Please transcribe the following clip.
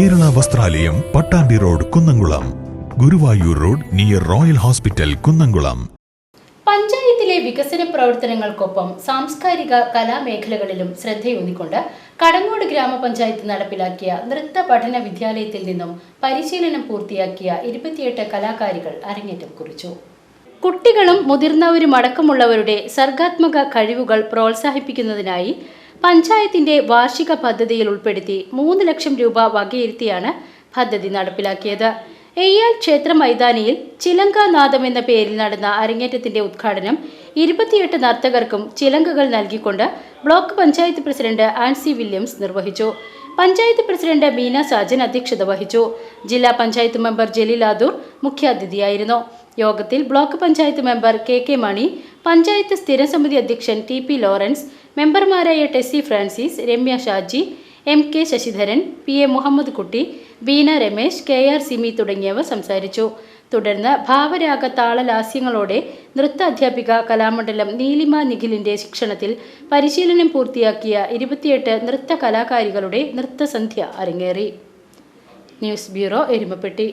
Kalalayam Pattambi road Kunnamkulam. Guruvayur road near royal hospital Kunnamkulam. പഞ്ചായത്തിലെ വികസന പ്രവർത്തനങ്ങൾക്കൊപ്പം സാംസ്കാരിക കലാമേഖലകളിലും ശ്രദ്ധയൂന്നിക്കൊണ്ട് കടങ്ങോട് ഗ്രാമപഞ്ചായത്ത് നടപ്പിലാക്കിയ നൃത്ത പഠന വിദ്യാലയത്തിൽ നിന്നും പരിശീലനം പൂർത്തിയാക്കിയ ഇരുപത്തിയെട്ട് കലാകാരികൾ അരങ്ങേറ്റം കുറിച്ചു. കുട്ടികളും മുതിർന്നവരും അടക്കമുള്ളവരുടെ സർഗാത്മക കഴിവുകൾ പ്രോത്സാഹിപ്പിക്കുന്നതിനായി പഞ്ചായത്തിന്റെ വാർഷിക പദ്ധതിയിൽ ഉൾപ്പെടുത്തി മൂന്ന് ലക്ഷം രൂപ വകയിരുത്തിയാണ് പദ്ധതി നടപ്പിലാക്കിയത്. എയ്യാൽ ക്ഷേത്ര മൈതാനിയിൽ ചിലങ്കാനാദം എന്ന പേരിൽ നടന്ന അരങ്ങേറ്റത്തിന്റെ ഉദ്ഘാടനം ഇരുപത്തിയെട്ട് നർത്തകർക്കും ചിലങ്കകൾ നൽകിക്കൊണ്ട് ബ്ലോക്ക് പഞ്ചായത്ത് പ്രസിഡന്റ് ആൻസി വില്യംസ് നിർവഹിച്ചു. പഞ്ചായത്ത് പ്രസിഡന്റ് മീന സാജൻ അധ്യക്ഷത വഹിച്ചു. ജില്ലാ പഞ്ചായത്ത് മെമ്പർ ജലീൽ ആദൂർ മുഖ്യാതിഥിയായിരുന്നു. യോഗത്തിൽ block panchayat member K K Mani panchayat സ്ഥിരസമിതി അധ്യക്ഷൻ ടി പി ലോറൻസ് മെമ്പർമാരായ Tessy Francis Ramya Shaji M K Sasidharan P A Muhammad Kutty Beena Ramesh K R Simi തുടങ്ങിയവർ സംസാരിച്ചു. തുടർന്ന് ഭാവരാഗ താളലാസ്യങ്ങളോടെ നൃത്ത അധ്യാപിക കലാമണ്ഡലം നീലിമ നിഖിലിന്റെ ശിക്ഷണത്തിൽ പരിശീലനം പൂർത്തിയാക്കിയ ഇരുപത്തിയെട്ട് നൃത്ത കലാകാരികളുടെ നൃത്തസന്ധ്യ അരങ്ങേറി. News bureau Erumapetty.